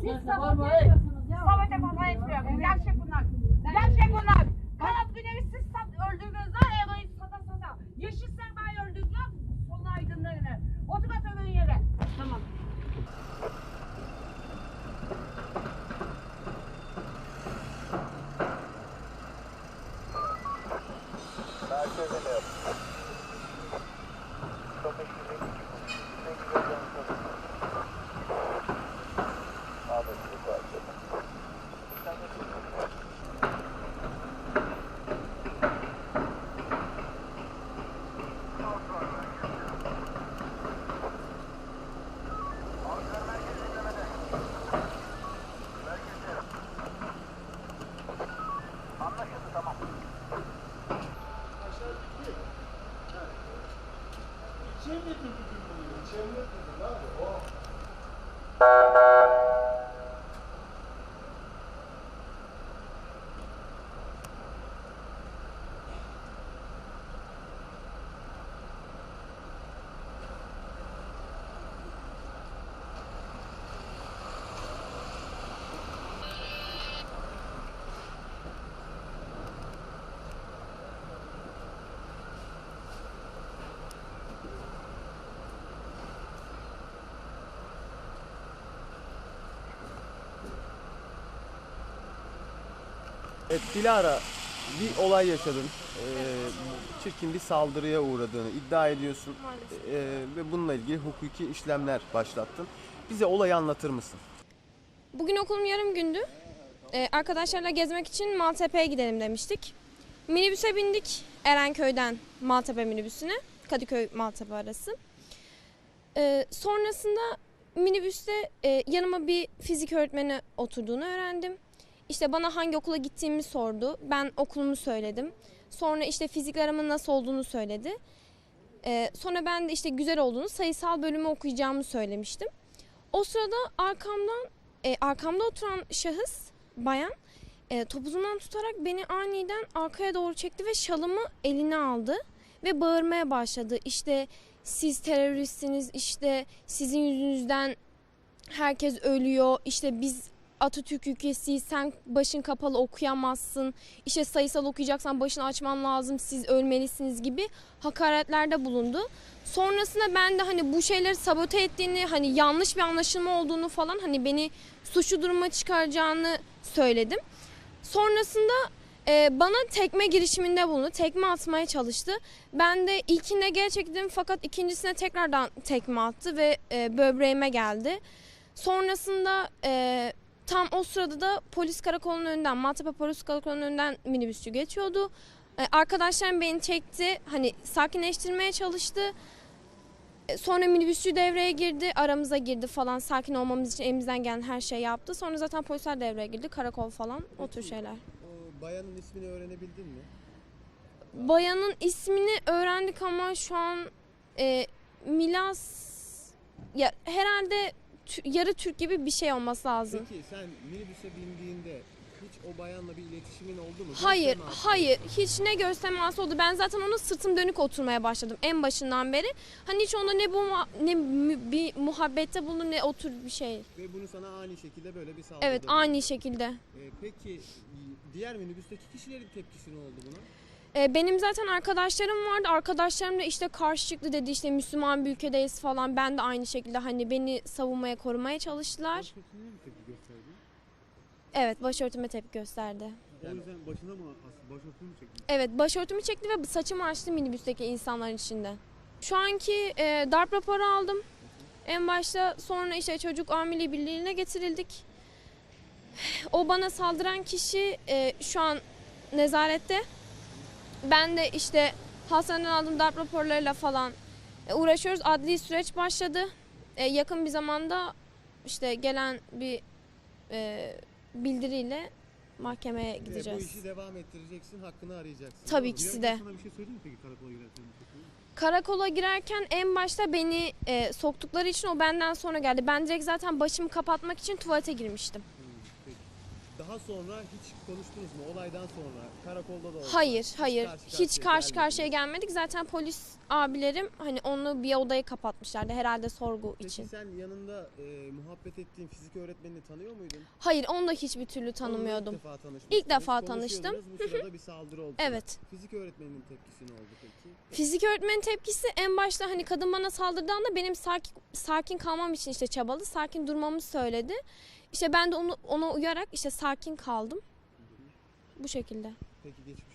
Siz sabote ediyorsunuz ya. Etmiyorum. Gerçek bunlar. Gerçek bunlar. Kanat Güneş'i siz sat, öldürdünüz lan Ego'yu sata sata. Yeşil Serma'yı öldürdünüz lan. Sonu aydınlarını. Otur yere. Tamam. Evet Dilara bir olay yaşadın. Ee, çirkin bir saldırıya uğradığını iddia ediyorsun. Ee, ve bununla ilgili hukuki işlemler başlattın. Bize olayı anlatır mısın? Bugün okulum yarım gündü. Ee, arkadaşlarla gezmek için Maltepe'ye gidelim demiştik. Minibüse bindik Erenköy'den Maltepe minibüsüne. Kadıköy Maltepe arası. Ee, sonrasında minibüste e, yanıma bir fizik öğretmeni oturduğunu öğrendim. İşte bana hangi okula gittiğimi sordu. Ben okulumu söyledim. Sonra işte fizik aramın nasıl olduğunu söyledi. Ee, sonra ben de işte güzel olduğunu, sayısal bölümü okuyacağımı söylemiştim. O sırada arkamdan e, arkamda oturan şahıs bayan e, topuzumdan tutarak beni aniden arkaya doğru çekti ve şalımı eline aldı ve bağırmaya başladı. İşte siz teröristsiniz, işte sizin yüzünüzden herkes ölüyor, işte biz Atatürk ülkesiyiz, sen başın kapalı okuyamazsın, işte sayısal okuyacaksan başını açman lazım, siz ölmelisiniz gibi hakaretlerde bulundu. Sonrasında ben de hani bu şeyleri sabote ettiğini, hani yanlış bir anlaşılma olduğunu falan hani beni suçlu duruma çıkaracağını söyledim. Sonrasında e, bana tekme girişiminde bulundu. Tekme atmaya çalıştı. Ben de ilkinde gerçekten fakat ikincisine tekrardan tekme attı ve e, böbreğime geldi. Sonrasında e, tam o sırada da polis karakolunun önünden, Maltepe polis karakolunun önünden minibüsçü geçiyordu. E, arkadaşlarım beni çekti. Hani sakinleştirmeye çalıştı. E, Sonra minibüsçü devreye girdi, aramıza girdi falan. Sakin olmamız için elimizden gelen her şeyi yaptı. Sonra zaten polisler devreye girdi, karakol falan, o tür şeyler. O bayanın ismini öğrenebildin mi? Bayanın ismini öğrendik ama şu an e, Milas ya herhalde yarı Türk gibi bir şey olması lazım. Peki sen minibüse bindiğinde hiç o bayanla bir iletişimin oldu mu? Hayır, teması? hayır. Hiç ne teması oldu. Ben zaten ona sırtım dönük oturmaya başladım en başından beri. Hani hiç onda ne bu muha- ne mü- bir muhabbette bulunur ne otur bir şey. Ve bunu sana ani şekilde böyle bir saldırı. Evet, ani şekilde. Ee, peki diğer minibüsteki kişilerin tepkisi ne oldu buna? Ee, benim zaten arkadaşlarım vardı. Arkadaşlarım da işte karşı çıktı dedi işte Müslüman bir ülkedeyiz falan. Ben de aynı şekilde hani beni savunmaya, korumaya çalıştılar. Başkasına mı tepki gösterdi? Evet, başörtüme tepki gösterdi. O yüzden başına mı as- başörtünü mü çekti? Evet, başörtümü çekti ve saçımı açtı minibüsteki insanların içinde. Şu anki e, darp raporu aldım. En başta sonra işte çocuk amili birliğine getirildik. O bana saldıran kişi e, şu an nezarette. Ben de işte hastaneden aldığım darp raporlarıyla falan e, uğraşıyoruz. Adli süreç başladı. E, yakın bir zamanda işte gelen bir e, bildiriyle mahkemeye Ve bu gideceğiz. işi devam ettireceksin, hakkını arayacaksın. Tabii ikisi de. Sana bir şey söyledi mi peki karakola girerken? Karakola girerken en başta beni e, soktukları için o benden sonra geldi. Ben direkt zaten başımı kapatmak için tuvalete girmiştim. Peki. daha sonra hiç konuştunuz mu? Olaydan sonra karakolda da olsa. Hayır, hayır. karşı Hiç karşı karşıya gelmedik. Zaten polis abilerim hani onu bir odaya kapatmışlardı herhalde sorgu Peki için. sen yanında e, muhabbet ettiğin fizik öğretmenini tanıyor muydun? Hayır, onu da hiçbir türlü Onunla tanımıyordum. İlk defa tanışmıştınız. İlk defa tanıştım. Bu sırada bir saldırı oldu. Evet. Fizik öğretmeninin tepkisi ne oldu peki? Fizik öğretmenin tepkisi en başta hani kadın bana saldırdığında benim sakin, sakin kalmam için işte çabalı, sakin durmamı söyledi. İşte ben de onu, ona uyarak işte sakin kaldım. Bu şekilde. Peki geçmiş